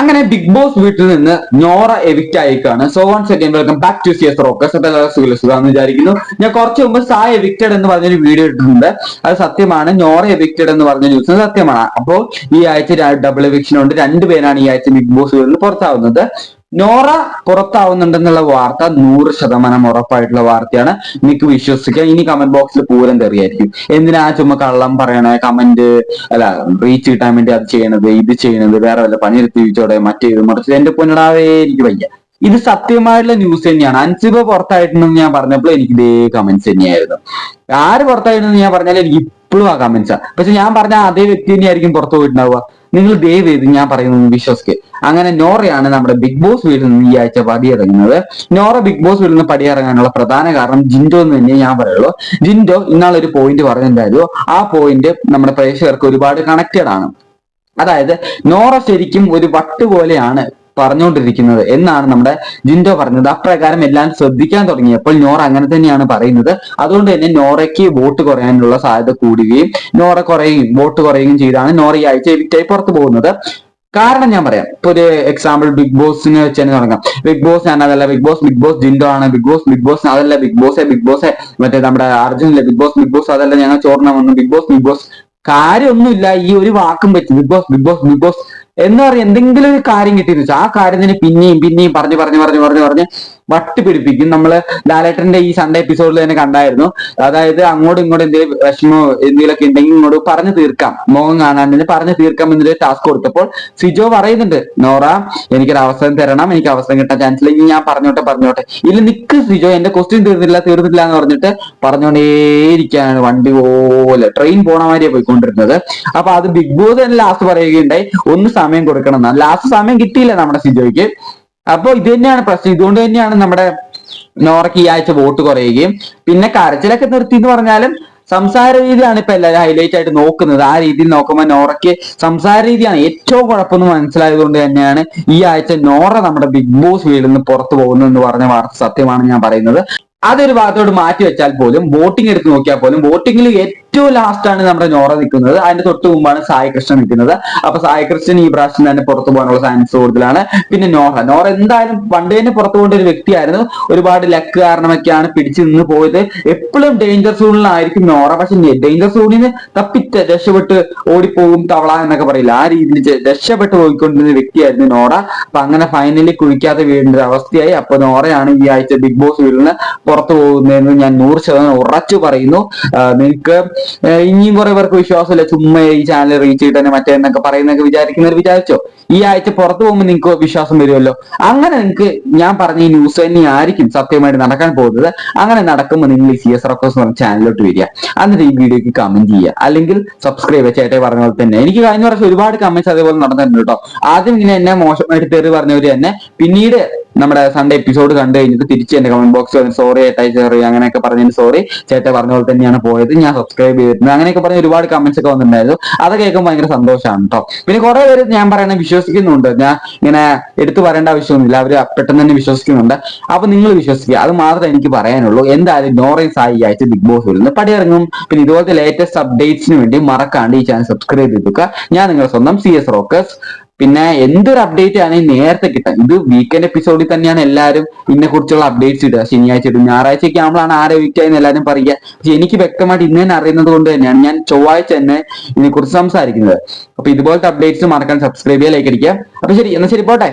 അങ്ങനെ big boss വീട്ടിൽ നിന്ന് Nora evict ആയിക്കാണ്. So one second welcome back to C S rocks സുഖാന്ന് വിചാരിക്കുന്നു. ഞാൻ കുറച്ച് മുമ്പ് സായ് എവിക്റ്റഡ് എന്ന് പറഞ്ഞൊരു വീഡിയോ ഇട്ടിട്ടുണ്ട്. അത് സത്യമാണ്. നോറ എവിക്റ്റഡ് എന്ന് പറഞ്ഞ ന്യൂസ് സത്യമാണ്. അപ്പോൾ ഈ ആഴ്ച ഡബിൾ എവിക്ഷൻ ഉണ്ട്. രണ്ടുപേരാണ് ഈ ആഴ്ച ബിഗ് ബോസ് വീട്ടിൽ പുറത്താവുന്നത്. നോറ പുറത്താവുന്നുണ്ടെന്നുള്ള വാർത്ത നൂറ് ശതമാനം ഉറപ്പായിട്ടുള്ള വാർത്തയാണ്. എനിക്ക് വിശ്വസിക്കാം. ഇനി കമന്റ് ബോക്സിൽ പൂരം തെറിയായിരിക്കും. എന്തിനാ ചുമ്മാ കള്ളം പറയണേ? കമന്റ് അല്ല റീച്ച് കിട്ടാൻ വേണ്ടി അത് ചെയ്യണത് ഇത് ചെയ്യണത് വേറെ വല്ല പണി ചോദിച്ചോടെ മറ്റേത് മറിച്ച് എന്റെ പൊന്നിടാവേ എനിക്ക് വയ്യ. ഇത് സത്യമായിട്ടുള്ള ന്യൂസ് തന്നെയാണ്. അൻസിബ പുറത്തായിട്ടുണ്ടെന്ന് ഞാൻ പറഞ്ഞപ്പോൾ എനിക്ക് ഇതേ കമന്റ്സ് തന്നെയായിരുന്നു. ആര് പുറത്തായിട്ടുണ്ടെന്ന് ഞാൻ പറഞ്ഞാൽ എനിക്ക് ഇപ്പോഴും ആ കമന്റ്സാ പക്ഷെ ഞാൻ പറഞ്ഞ അതേ വ്യക്തി തന്നെയായിരിക്കും പുറത്തു പോയിട്ടുണ്ടാവുക. നിങ്ങൾ ദയവ് ചെയ്ത് ഞാൻ പറയുന്നത് വിശ്വസിക്ക്. അങ്ങനെ നോറയാണ് നമ്മുടെ ബിഗ് ബോസ് വീട്ടിൽ നിന്ന് ഈ ആഴ്ച പടിയിറങ്ങുന്നത്. നോറ ബിഗ് ബോസ് വീട്ടിൽ നിന്ന് പടിയിറങ്ങാനുള്ള പ്രധാന കാരണം ജിൻഡോ എന്ന് തന്നെ ഞാൻ പറയുള്ളൂ. ജിൻഡോ ഇന്നാളൊരു പോയിന്റ് പറഞ്ഞിട്ടുണ്ടായിരുന്നു. ആ പോയിന്റ് നമ്മുടെ പ്രേക്ഷകർക്ക് ഒരുപാട് കണക്റ്റഡ് ആണ്. അതായത് നോറ ശരിക്കും ഒരു വട്ട് പോലെയാണ് പറഞ്ഞുകൊണ്ടിരിക്കുന്നത് എന്നാണ് നമ്മുടെ ജിൻഡോ പറഞ്ഞത്. അപ്രകാരം എല്ലാം ശ്രദ്ധിക്കാൻ തുടങ്ങിയപ്പോൾ നോറ അങ്ങനെ തന്നെയാണ് പറയുന്നത്. അതുകൊണ്ട് തന്നെ നോറയ്ക്ക് വോട്ട് കുറയാനുള്ള സാധ്യത കൂടുകയും നോറ കുറയുകയും വോട്ട് കുറയുകയും ചെയ്താണ് നോറ ഈ ആഴ്ച എവിക്റ്റായി പുറത്തു പോകുന്നത്. കാരണം ഞാൻ പറയാം. ഇപ്പൊ ഒരു എക്സാമ്പിൾ ബിഗ് ബോസിന് വെച്ച് തന്നെ തുടങ്ങാം. ബിഗ് ബോസ് ഞാൻ അതല്ല ബിഗ് ബോസ് ബിഗ് ബോസ് ജിൻഡോ ആണ്. ബിഗ് ബോസ് ബിഗ് ബോസ് അതല്ല ബിഗ് ബോസ് ബിഗ് ബോസ് മറ്റേ നമ്മുടെ അർജുനിലെ ബിഗ് ബോസ് ബിഗ് ബോസ് അതല്ല ഞങ്ങൾ ചോർണം വന്നു. ബിഗ് ബോസ് ബിഗ് ബോസ് കാര്യമൊന്നുമില്ല ഈ ഒരു വാക്കും വെച്ച് big boss big boss big boss എന്ന് പറഞ്ഞ എന്തെങ്കിലും ഒരു കാര്യം കിട്ടിയെന്ന് വെച്ചാൽ ആ കാര്യത്തിന് പിന്നെയും പിന്നെയും പറഞ്ഞു പറഞ്ഞു പറഞ്ഞു പറഞ്ഞു പറഞ്ഞ് വട്ട് പിടിപ്പിക്കും നമ്മൾ ലാലേട്ടന്റെ ഈ സൺഡേ എപ്പിസോഡിൽ തന്നെ കണ്ടായിരുന്നു. അതായത് അങ്ങോട്ടും ഇങ്ങോട്ടും എന്തെങ്കിലും വിഷമോ എന്തെങ്കിലുമൊക്കെ ഉണ്ടെങ്കിൽ ഇങ്ങോട്ട് പറഞ്ഞു തീർക്കാം. മുഖം കാണാണ്ട് പറഞ്ഞു തീർക്കാം എന്നൊരു ടാസ്ക് കൊടുത്തപ്പോൾ സിജോ പറയുന്നുണ്ട് നോറ എനിക്കൊരു അവസരം തരണം. എനിക്ക് അവസരം കിട്ടാൻ ചാൻസ് ഇല്ലെങ്കിൽ ഞാൻ പറഞ്ഞോട്ടെ പറഞ്ഞോട്ടെ. ഇല്ല നിക്ക് സിജോ എന്റെ ക്വസ്റ്റ്യൻ തീർന്നില്ല തീർന്നില്ല എന്ന് പറഞ്ഞിട്ട് പറഞ്ഞുകൊണ്ടേയിരിക്കാണ് വണ്ടി പോലെ. ട്രെയിൻ പോണ മാതിരിയാ പോയിക്കൊണ്ടിരുന്നത്. അപ്പൊ അത് ബിഗ് ബോസ് തന്നെ ലാസ്റ്റ് പറയുകയുണ്ടായി. ഒന്ന് സമയം കൊടുക്കണം ലാസ്റ്റ് സമയം കിട്ടിയില്ല നമ്മുടെ സിജോയ്ക്ക്. അപ്പൊ ഇത് തന്നെയാണ് പ്രശ്നം. ഇതുകൊണ്ട് തന്നെയാണ് നമ്മുടെ നോറയ്ക്ക് ഈ ആഴ്ച വോട്ട് കുറയുകയും. പിന്നെ കരച്ചിലൊക്കെ നിർത്തി എന്ന് പറഞ്ഞാലും സംസാര രീതിയാണ് ഇപ്പൊ എല്ലാവരും ഹൈലൈറ്റ് ആയിട്ട് നോക്കുന്നത്. ആ രീതിയിൽ നോക്കുമ്പോൾ നോറയ്ക്ക് സംസാര രീതിയാണ് ഏറ്റവും കുഴപ്പമെന്ന് മനസ്സിലായതുകൊണ്ട് തന്നെയാണ് ഈ ആഴ്ച നോറ നമ്മുടെ ബിഗ് ബോസ് വീട്ടിൽ നിന്ന് പുറത്തു പോകുന്നു എന്ന് പറഞ്ഞ വാർത്ത സത്യമാണ് ഞാൻ പറയുന്നത്. അതൊരു ഭാഗത്തോട് മാറ്റി വെച്ചാൽ പോലും വോട്ടിംഗ് എടുത്ത് നോക്കിയാൽ പോലും വോട്ടിംഗിൽ ഏറ്റവും ലാസ്റ്റ് ആണ് നമ്മുടെ നോറ നിൽക്കുന്നത് അതിന്റെ തൊട്ട് മുമ്പാണ് സായി കൃഷ്ണൻ നിൽക്കുന്നത് അപ്പൊ സായി കൃഷ്ണൻ ഈ പ്രാവശ്യം തന്നെ പുറത്തു പോകാനുള്ള ചാൻസ് കൂടുതലാണ്. പിന്നെ നോറ. നോറ എന്തായാലും പണ്ട് തന്നെ പുറത്തു പോകേണ്ട ഒരു വ്യക്തിയായിരുന്നു. ഒരുപാട് ലക്ക് കാരണമൊക്കെയാണ് പിടിച്ചു നിന്ന് പോയത്. എപ്പോഴും ഡേഞ്ചർ സോണിലായിരിക്കും നോറ. പക്ഷെ ഡേഞ്ചർ സോണിൽ നിന്ന് തപ്പിറ്റ് രക്ഷപ്പെട്ട് ഓടിപ്പോകും തവള എന്നൊക്കെ പറയില്ല. ആ രീതിയിൽ രക്ഷപ്പെട്ട് പോയിക്കൊണ്ടിരുന്ന വ്യക്തിയായിരുന്നു നോറ. അപ്പൊ അങ്ങനെ ഫൈനലി കുഴിക്കാതെ വീടിന്റെ ഒരു അവസ്ഥയായി. അപ്പൊ നോറയാണ് ഈ ആഴ്ച ബിഗ് ബോസ് നിന്ന് പുറത്തു പോകുന്നതെന്ന് ഞാൻ നൂറ് ശതമാനം ഉറച്ചു പറയുന്നു. നിങ്ങൾക്ക് ഇനിയും കുറെ പേർക്ക് വിശ്വാസമില്ല? ചുമ്മാ ഈ ചാനൽ റീച്ച് ചെയ്തിട്ട് മറ്റേ എന്നൊക്കെ പറയുന്നൊക്കെ വിചാരിക്കുന്നവർ വിചാരിച്ചോ? ഈ ആഴ്ച പുറത്തു പോകുമ്പോൾ നിങ്ങൾക്ക് വിശ്വാസം വരുമല്ലോ. അങ്ങനെ നിങ്ങൾക്ക് ഞാൻ പറഞ്ഞ ഈ ന്യൂസ് തന്നെ ആയിരിക്കും സത്യമായിട്ട് നടക്കാൻ പോകുന്നത്. അങ്ങനെ നടക്കുമ്പോൾ നിങ്ങൾ ഈ സി എസ് റക്കോസ് പറഞ്ഞ ചാനലിലോട്ട് വരിക. എന്നിട്ട് ഈ വീഡിയോക്ക് കമന്റ് ചെയ്യുക. അല്ലെങ്കിൽ സബ്സ്ക്രൈബ് ചേട്ടെ പറഞ്ഞ പോലെ തന്നെ. എനിക്ക് കഴിഞ്ഞ വർഷം ഒരുപാട് കമന്റ്സ് അതേപോലെ നടന്നിട്ടുണ്ട് കേട്ടോ. ആദ്യം ഇങ്ങനെ എന്നെ മോശമായിട്ട് തെറി പറഞ്ഞവര് തന്നെ പിന്നീട് നമ്മുടെ സൺഡേ എപ്പിസോഡ് കണ്ടു കഴിഞ്ഞിട്ട് തിരിച്ച് എന്റെ കമന്റ് ബോക്സ് വന്ന് സോറി ഏട്ടായി സോറി അങ്ങനെയൊക്കെ പറഞ്ഞതിന് സോറി ചേട്ടൻ പറഞ്ഞ പോലെ തന്നെയാണ് പോയത്. ഞാൻ സബ്സ്ക്രൈബ് ചെയ്തിട്ടുണ്ട് അങ്ങനെയൊക്കെ പറഞ്ഞ ഒരുപാട് കമന്റ്സ് ഒക്കെ വന്നിട്ടുണ്ടായിരുന്നു. അത് കേൾക്കുമ്പോൾ ഭയങ്കര സന്തോഷമാണ് കേട്ടോ പിന്നെ കുറെ പേര് ഞാൻ പറയുന്നത് വിശ്വസിക്കുന്നുണ്ട്. ഞാൻ ഇങ്ങനെ എടുത്തു പറയേണ്ട ആവശ്യമൊന്നുമില്ല. അവർ പെട്ടെന്ന് തന്നെ വിശ്വസിക്കുന്നുണ്ട്. അപ്പൊ നിങ്ങൾ വിശ്വസിക്കുക. അത് മാത്രമേ എനിക്ക് പറയാനുള്ളൂ. എന്തായാലും നോറേ സായി ആയിട്ട് ബിഗ് ബോസ് വരുന്നു. പടിയിറങ്ങും. പിന്നെ ഇതുപോലത്തെ ലേറ്റസ്റ്റ് അപ്ഡേറ്റ്സിന് വേണ്ടി മറക്കാണ്ട് ഈ ചാനൽ സബ്സ്ക്രൈബ് ചെയ്തു ഞാൻ നിങ്ങളുടെ സ്വന്തം സി എസ് റോക്കസ് പിന്നെ എന്തൊരു അപ്ഡേറ്റ് ആണെങ്കിൽ നേരത്തെ കിട്ടാൻ ഇത് വീക്കെൻഡ് എപ്പിസോഡിൽ തന്നെയാണ് എല്ലാവരും ഇതിനെ കുറിച്ചുള്ള അപ്ഡേറ്റ്സ് ഇടുക. ശനിയാഴ്ച ഇടും. ഞായറാഴ്ചയൊക്കെ ആരെ വീക്കായെന്ന് എല്ലാവരും പറയുക. പക്ഷെ എനിക്ക് വ്യക്തമായിട്ട് ഇന്ന് തന്നെ അറിയുന്നത് കൊണ്ട് തന്നെയാണ് ഞാൻ ചൊവ്വാഴ്ച തന്നെ ഇതിനെ കുറിച്ച് സംസാരിക്കുന്നത്. അപ്പൊ ഇതുപോലത്തെ അപ്ഡേറ്റ്സ് മറക്കാൻ സബ്സ്ക്രൈബ് ചെയ്യാൻ ലൈക്ക് അടിക്കുക. അപ്പൊ ശരി എന്നാ ശരി പോട്ടെ.